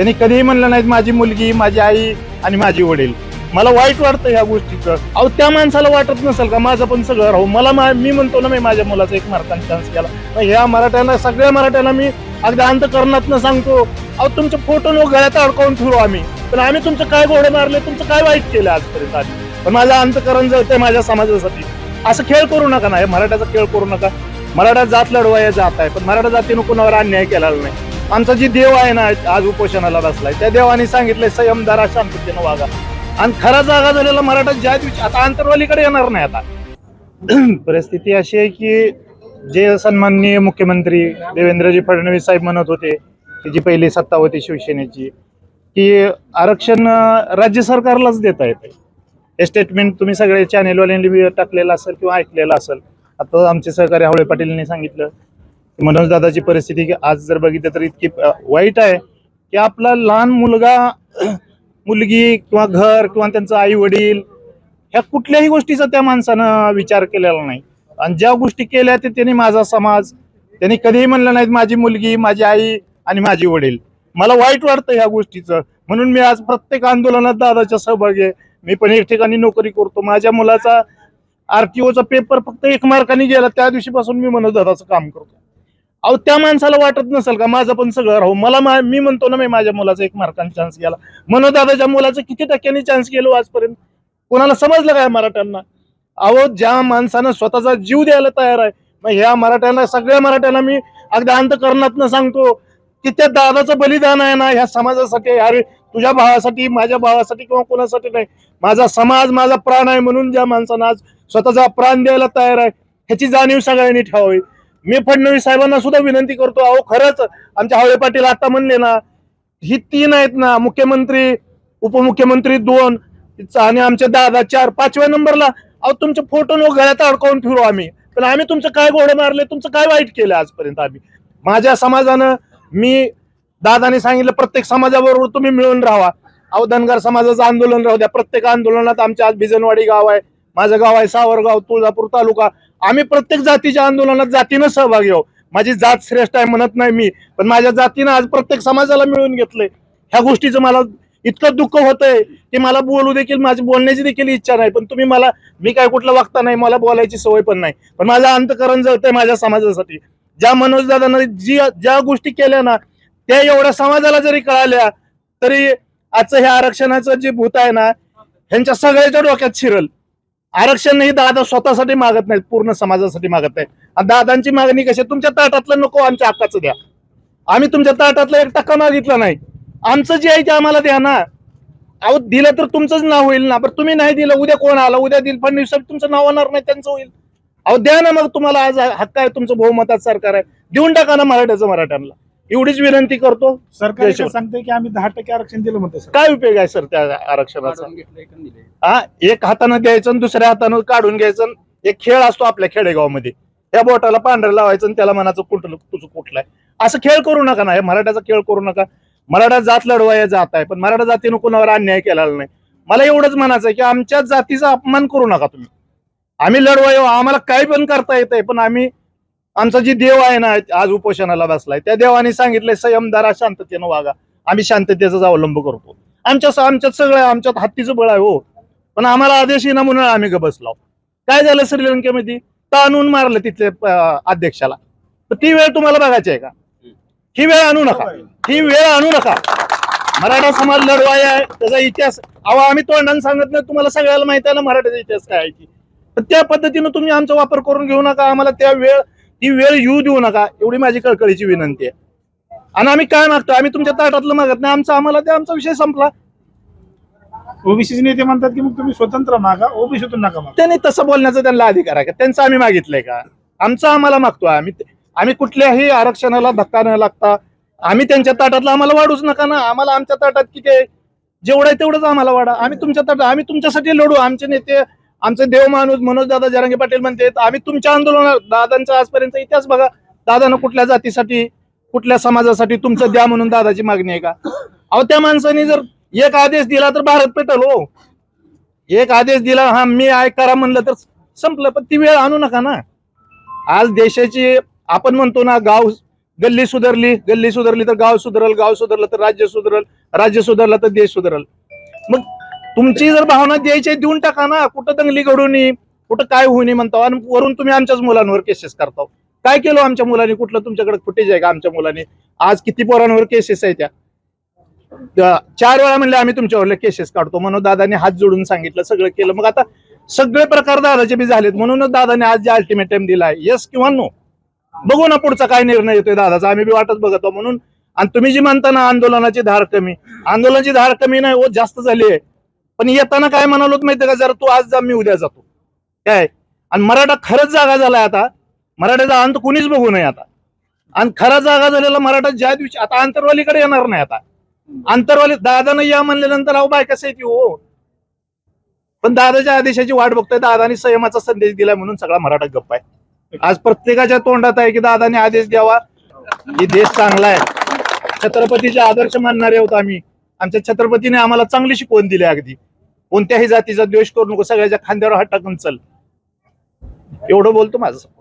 त्यांनी कधीही म्हणलं नाहीत माझी मुलगी माझी आई आणि माझी वडील. मला वाईट वाटतं ह्या गोष्टीचं. अहो त्या माणसाला वाटत नसेल का? माझं पण सगळं राहू. मला मा- मी म्हणतो ना मी माझ्या मुलाचा एक मार्कांचा चान्स केला. मग ह्या मराठ्यांना सगळ्या मराठ्यांना मी अगदी अंतकरणातनं सांगतो अहो तुमचे फोटो लोक गळ्यात अडकवून ठेवू आम्ही. पण आम्ही तुमचं काय घोडे मारले? तुमचं काय वाईट केलं आजपर्यंत आम्ही पण माझं अंतकरण जळतंय माझ्या समाजासाठी. असं खेळ करू नका ना. हे मराठ्याचा खेळ करू नका. मराठा जात लढवाया जात आहे. पण मराठा जातीनं कुणावर अन्याय केलेला नाही. आमचा जी देव आहे ना आज उपोषणाला बसलाय त्या देवाने सांगितलंय संयमदारा शांततेनं वागा. आणि खरा जागा झालेला मराठा ज्या दिवशी आता आंतरवालीकडे येणार नाही आता. परिस्थिती अशी आहे की जे सन्माननीय मुख्यमंत्री देवेंद्रजी फडणवीस साहेब म्हणत होते की जी पहिली सत्ता होती शिवसेनेची की आरक्षण राज्य सरकारलाच देता येते. हे स्टेटमेंट तुम्ही सगळे चॅनेलवाल्यांनी टाकलेलं असेल किंवा ऐकलेलं असेल. आता आमचे सहकारी हावळे पाटीलने सांगितलं मनोज दादाची परिस्थिती की आज जर बघितलं तर इतकी वाईट आहे की आपला लहान मुलगा मुलगी किंवा घर किंवा त्यांचं आई वडील ह्या कुठल्याही गोष्टीचा त्या माणसानं विचार केलेला नाही. आणि ज्या गोष्टी केल्या ते त्यांनी माझा समाज त्यांनी कधीही म्हणलं नाहीत माझी मुलगी माझी आई आणि माझी वडील. मला वाईट वाटतं ह्या गोष्टीचं. म्हणून मी आज प्रत्येक आंदोलनात दादाच्या सहभागी आहे. मी पण एक ठिकाणी नोकरी करतो. माझ्या मुलाचा आरटीओचा पेपर फक्त एक मार्काने गेला. त्या दिवशीपासून मी मनोज दादाचं काम करतो. अहो त्या माणसाला वाटत नसेल का माझं पण सगळं राहू? मला मा- मी म्हणतो ना मी माझ्या मुलाचा एक मार्काने चान्स गेला. मनोज दादाच्या मुलाचं किती टक्क्यांनी चान्स गेलो हो आजपर्यंत? कोणाला समजलं काय मराठ्यांना? अहो ज्या माणसानं स्वतःचा जीव द्यायला तयार आहे मग ह्या मराठ्यांना सगळ्या मराठ्यांना मी अगदी अंतकरणातनं सांगतो की त्या दादाचं बलिदान आहे ना ह्या समाजासाठी अरे तुझ्या भावासाठी माझ्या भावासाठी किंवा कोणासाठी नाही. माझा समाज माझा प्राण आहे म्हणून ज्या माणसानं आज स्वतःचा प्राण द्यायला तयार आहे ह्याची जाणीव सगळ्यांनी ठेवावी. मी फडणवीस साहेबांना सुद्धा विनंती करतो अहो खरंच आमच्या हवळे पाटील आता म्हणले ना ही तीन आहेत ना मुख्यमंत्री उपमुख्यमंत्री दोन आणि आमचे दादा चार पाचव्या नंबरला अहो तुमचे फोटो नो गळ्यात अडकावून ठेवू आम्ही. पण आम्ही तुमचं काय घोडे मारले तुमचं काय वाईट केलं आजपर्यंत आम्ही? माझ्या समाजानं मी दादाने सांगितलं प्रत्येक समाजाबरोबर तुम्ही मिळून राहा. अहो धनगर समाजाचं आंदोलन राहू द्या. प्रत्येक आंदोलनात आमच्या आज भिजनवाडी गाव आहे. माझं गाव आहे सावरगाव तुळजापूर तालुका. आम्ही प्रत्येक जातीच्या आंदोलनात जातीनं सहभागी आहो माझी जात श्रेष्ठ आहे म्हणत नाही मी पण माझ्या जातीनं आज प्रत्येक समाजाला मिळून घेतलंय. ह्या गोष्टीचं मला इतकं दुःख होतंय की मला बोलू देखील माझी बोलण्याची देखील इच्छा नाही. पण तुम्ही मला मी काय कुठलं वागता नाही मला बोलायची सवय पण नाही. पण माझं अंतकरण जळतंय माझ्या समाजासाठी. ज्या मनोजदादांना जी ज्या गोष्टी केल्या ना त्या एवढ्या समाजाला जरी कळाल्या तरी आजचं हे आरक्षणाचं जे भूत आहे ना ह्यांच्या सगळ्याच्या डोक्यात शिरल. आरक्षण ही दादा स्वतःसाठी मागत नाहीत पूर्ण समाजासाठी मागत नाहीत. आणि दादांची मागणी कशी तुमच्या ताटातलं नको आमच्या हक्काचं द्या. आम्ही तुमच्या ताटातलं एक टक्का मागितला नाही. आमचं जे आहे ते आम्हाला द्या ना. अहो दिलं तर तुमचंच नाव होईल ना. पण तुम्ही नाही दिलं उद्या कोण आला? उद्या दिल फडणवीस तुमचं नाव होणार नाही त्यांचं होईल. अहो द्या ना मग तुम्हाला आज हक्क आहे तुमचं बहुमतात सरकार आहे. देऊन टाका ना मराठ्याचं मराठ्यांना. एवढीच विनंती करतो. सरकार देशावर. सांगते की आम्ही दहा टक्के आरक्षण दिलं म्हणते सर. काय उपयोग आहे सर त्या आरक्षणाचा? हा एक हातानं द्यायचं आणि दुसऱ्या हातानं काढून घ्यायचं आणि एक खेळ असतो आपल्या खेडेगावमध्ये. त्या बोटाला पांढरं लावायचं आणि त्याला मनाचं कुठलं तुझं कुठलं आहे? असं खेळ करू नका ना हे मराठ्याचा खेळ करू नका. मराठा जात लढवाया जात आहे पण मराठा जातीनं कोणावर अन्याय केलेला नाही. मला एवढंच म्हणायचं आहे की आमच्या जातीचा अपमान करू नका तुम्ही. आम्ही लढवाय आम्हाला काही पण करता येत आहे पण आम्ही आमचा जी देव आहे ना आज उपोषणाला बसलाय त्या देवाने सांगितलंय संयमदारा शांततेनं वागा. आम्ही शांततेचाच अवलंब करतो. आमच्या आमच्यात सगळं आमच्यात हत्तीचं बळ आहे हो. पण आम्हाला आदेश येणं म्हणून आम्ही ग बसलो. काय झालं श्रीलंकेमध्ये? ताणून मारलं तिथले अध्यक्षाला. तर ती वेळ तुम्हाला बघायची आहे का? ही वेळ आणू नका. ही वेळ आणू नका. मराठा समाज लढवाय आहे त्याचा इतिहास अहो आम्ही तोंडाने सांगत नाही तुम्हाला सगळ्याला माहिती आहे ना मराठ्याचा इतिहास काय आहे की त्या पद्धतीनं तुम्ही आमचा वापर करून घेऊ नका. आम्हाला त्या वेळ ती वेळ येऊ देऊ नका. एवढी माझी कळकळीची विनंती आहे. आणि आम्ही काय मागतो? आम्ही तुमच्या ताटातलं मागत नाही. आमचा आम्हाला ते आमचा विषय संपला. ओबीसी नेते म्हणतात की मग तुम्ही स्वतंत्र मागा ओबीसीतून नका मागा. त्यांनी तसं बोलण्याचा त्यांना अधिकार आहे का? त्यांचं आम्ही मागितलंय का? आमचं आम्हाला मागतो. आम्ही आम्ही कुठल्याही आरक्षणाला धक्का न लागता आम्ही त्यांच्या ताटातलं आम्हाला वाढूच नका ना. आम्हाला आमच्या ताटात किती आहे जेवढं आहे तेवढंच आम्हाला वाढा. आम्ही तुमच्या ताटात आम्ही तुमच्यासाठी लढू. आमचे नेते आमचे देव माणूस मनोज दादा जरांगे पाटील म्हणते आम्ही तुमच्या आंदोलनात दादांचा आजपर्यंत इतिहास बघा. दादानं कुठल्या जातीसाठी कुठल्या समाजासाठी तुमचं द्या म्हणून दादाची मागणी आहे का? अहो त्या माणसाने जर एक आदेश दिला तर भारत पेटल हो. एक आदेश दिला हा मी आय करा म्हणलं तर संपलं. पण ती वेळ आणू नका ना. आज देशाची आपण म्हणतो ना गाव गल्ली सुधारली गल्ली सुधारली तर गाव सुधारल गाव सुधारलं तर राज्य सुधारल राज्य सुधारलं तर देश सुधारल. मग तुमची जर भावना द्यायची देऊन टाका ना. कुठं दंगली घडून नये कुठं काय होऊ नये म्हणतो आणि वरून तुम्ही आमच्याच मुलांवर केसेस करता काय केलं आमच्या मुलांनी? कुठलं तुमच्याकडे फुटेज आहे का आमच्या मुलांनी? आज किती पोरांवर केसेस आहे त्या? त्या चार वेळा म्हणले आम्ही तुमच्यावर केसेस काढतो. म्हणून दादाने हात जोडून सांगितलं सगळं केलं. मग आता सगळे प्रकार दादाचे बी झालेत. म्हणूनच दादाने आज जे अल्टिमेटम दिलाय. येस किंवा नो बघू ना पुढचा काय निर्णय येतोय दादाचा. आम्ही बी वाटत बघतो म्हणून आणि तुम्ही जी म्हणता ना आंदोलनाची धार कमी. आंदोलनाची धार कमी नाही हो जास्त झाली आहे. पण येताना काय म्हणालो माहितीये का? जर तू आज जा मी उद्या जातो. काय? आणि मराठा खरंच जागा झालाय आता. मराठ्याचा अंत कुणीच बघू नये आता. आणि खरा जागा झालेला मराठा ज्या दिवशी आता आंतरवालीकडे येणार नाही आता. आंतरवाली दादानं या म्हणल्यानंतर अहो बाय कसं येते हो? पण दादाच्या आदेशाची वाट बघतोय. दादाने संयमाचा संदेश दिलाय म्हणून सगळा मराठा गप्प आहे. आज प्रत्येकाच्या तोंडात आहे की दादाने आदेश द्यावा. की देश चांगला आहे. छत्रपतीचे आदर्श मानणारे आहोत आम्ही. आमच्या छत्रपतीने आम्हाला चांगली शिकवण दिली अगदी. कोणत्याही जातीचा द्वेष करू नको सगळ्याच्या खांद्यावर हात टाकून चल. एवढं बोलतो माझं.